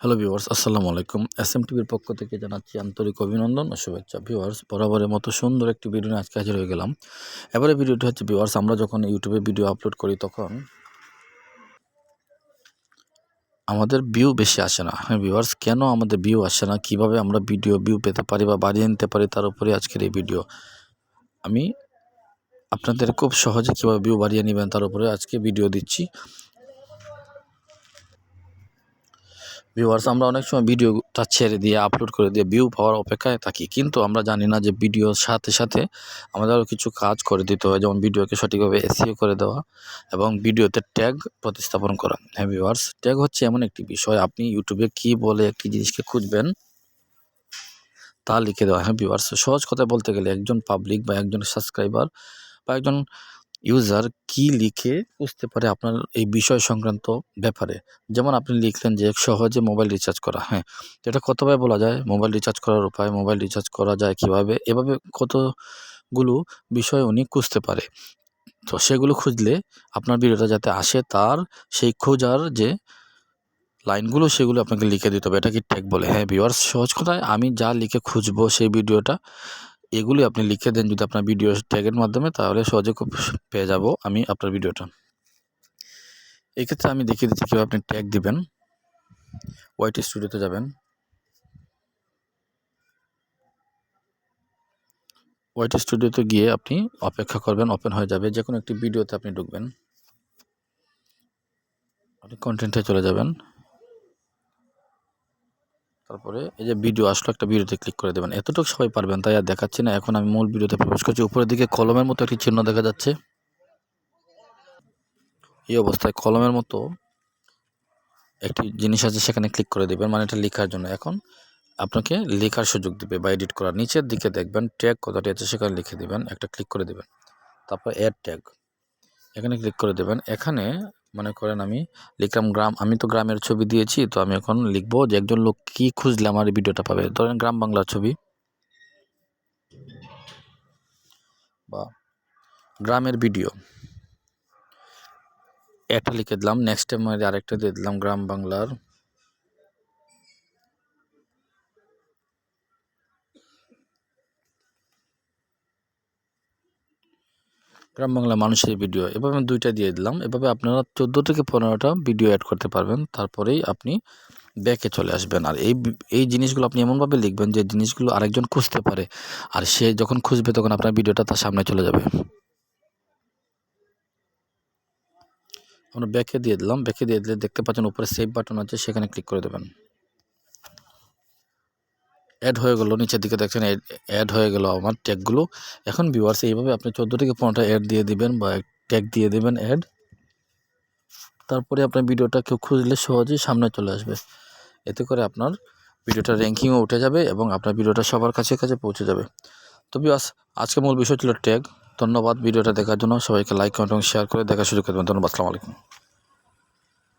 Hello viewers আসসালামু আলাইকুম S M টিভির পক্ষ থেকে জানাচ্ছি আন্তরিক অভিনন্দন ও শুভেচ্ছা। ভিউয়ার্স বরাবরের মতো সুন্দর একটি ভিডিও নিয়ে আজকে হাজির হয়ে গেলাম। এবারে ভিডিওটি হচ্ছে ভিউয়ার্স আমরা যখন ইউটিউবে ভিডিও আপলোড করি তখন আমাদের ভিউ বেশি আসে না। হ্যাঁ ভিউয়ার্স কেন আমাদের ভিউ আসে না? কীভাবে আমরা ভিডিও ভিউ পেতে পারি বা বাড়িয়ে নিতে পারি তার উপরে আজকের এই ভিডিও আমি আপনাদের খুব সহজে কীভাবে ভিউ বাড়িয়ে নেবেন তার উপরে আজকে ভিডিও দিচ্ছি। ভিউয়ার্স আমরা অনেক সময় ভিডিওটা ছেড়ে দিয়ে আপলোড করে দিয়ে ভিউ পাওয়ার অপেক্ষায় থাকি। কিন্তু আমরা জানি না যে ভিডিওর সাথে সাথে আমাদের আরও কিছু কাজ করে দিতে হয়, যেমন ভিডিওকে সঠিকভাবে এসিও করে দেওয়া এবং ভিডিওতে ট্যাগ প্রতিস্থাপন করা। হ্যাঁ ভিউয়ার্স ট্যাগ হচ্ছে এমন একটি বিষয়। আপনি ইউটিউবে কি বলে একটি জিনিসকে খুঁজবেন, তা লিখে দেওয়া। হ্যাঁ ভিউয়ার্স সহজ কথা বলতে গেলে একজন পাবলিক বা একজন সাবস্ক্রাইবার বা একজন ইউজার কি লিখে বুঝতে পারে আপনার এই বিষয় সংক্রান্ত ব্যাপারে? যেমন আপনি লিখলেন যে সহজে মোবাইল রিচার্জ করা হ্যাঁ। তো এটা কতভাবে বলা যায়? মোবাইল রিচার্জ করার উপায় মোবাইল রিচার্জ করা যায় কীভাবে? এভাবে কতগুলো বিষয় উনি খুঁজতে পারে। তো সেগুলো খুঁজলে আপনার ভিডিওটা যাতে আসে, তার সেই খোঁজার যে লাইনগুলো, সেগুলো আপনাকে লিখে দিতে হবে। এটা কি ট্যাগ বলে? হ্যাঁ ভিওয়ার্স সহজ কথায় আমি যা লিখে খুঁজবো সেই ভিডিওটা এগুলি আপনি লিখে দেন যদি আপনার ভিডিও ট্যাগের মাধ্যমে, তাহলে সহজে খুব পেয়ে যাব আমি আপনার ভিডিওটা এক্ষেত্রে আমি দেখিয়ে দিচ্ছি কীভাবে আপনি ট্যাগ দিবেন। ওয়াইটি স্টুডিওতে যাবেন। ওয়াইটি স্টুডিওতে গিয়ে আপনি অপেক্ষা করবেন ওপেন হয়ে যাবে। যে কোনো একটি ভিডিওতে আপনি ঢুকবেন। আপনি কন্টেন্টে চলে যাবেন। তারপরে এই যে ভিডিও আসলো, একটা ভিডিওতে ক্লিক করে দেবেন। এতটুকু সবাই পারবেন, তাই আর দেখাচ্ছি না। এখন আমি মূল ভিডিওতে প্রবেশ করছি। উপরের দিকে কলমের মতো একটি চিহ্ন দেখা যাচ্ছে। এই অবস্থায় কলমের মতো একটি জিনিস আছে, সেখানে ক্লিক করে দেবেন মানে এটা লেখার জন্য। এখন আপনাকে লেখার সুযোগ দিবে বা এডিট করার। নিচের দিকে দেখবেন ট্যাগ কথাটি আছে, সেখানে লিখে দেবেন, একটা ক্লিক করে দেবেন। তারপর অ্যাড ট্যাগ এখানে ক্লিক করে দেবেন। এখানে মনে করেন আমি, লিখলাম গ্রাম, আমি তো গ্রামের ছবি দিয়েছি, তো আমি এখন লিখব যে একজন লোক কী খুঁজলে আমার ভিডিওটা পাবে। ধরেন গ্রাম বাংলার ছবি। বা, গ্রামের ভিডিও। একটা লিখে দিলাম নেক্সট টাইম আরেকটা দিয়ে দিলাম গ্রাম বাংলার। গ্রাম বাংলা মানুষের ভিডিও এভাবে আমি দুইটা দিয়ে দিলাম। এভাবে আপনারা চোদ্দ থেকে পনেরোটা ভিডিও অ্যাড করতে পারবেন। তারপরেই আপনি ব্যাকে চলে আসবেন। আর এই এই জিনিসগুলো আপনি এমনভাবে লিখবেন যে জিনিসগুলো আরেকজন খুঁজতে পারে। আর সে যখন খুঁজবে তখন আপনার ভিডিওটা তার সামনে চলে যাবে। আমরা ব্যাকে দিয়ে দিলাম। ব্যাকে দিয়ে দিলে দেখতে পাচ্ছেন উপরে সেভ বাটন আছে, সেখানে ক্লিক করে দেবেন। অ্যাড হয়ে গেলো, নিচের দিকে দেখছেন অ্যাড হয়ে গেল আমার ট্যাগগুলো এখন ভিউয়ার্স এইভাবে আপনি চোদ্দ থেকে পনেরোটা অ্যাড দিয়ে দিবেন বা ট্যাগ দিয়ে দেবেন অ্যাড তারপরে আপনার ভিডিওটা কেউ খুঁজলে সহজেই সামনে চলে আসবে। এতে করে আপনার ভিডিওটা র্যাঙ্কিংও উঠে যাবে এবং আপনার ভিডিওটা সবার কাছে কাছে পৌঁছে যাবে। তো বিয়াস আজকে মূল বিষয় ছিল ট্যাগ ধন্যবাদ ভিডিওটা দেখার জন্য। সবাইকে লাইক কমেন্ট এবং শেয়ার করে দেখার সুযোগ করবেন। ধন্যবাদ, আসসালামু আলাইকুম।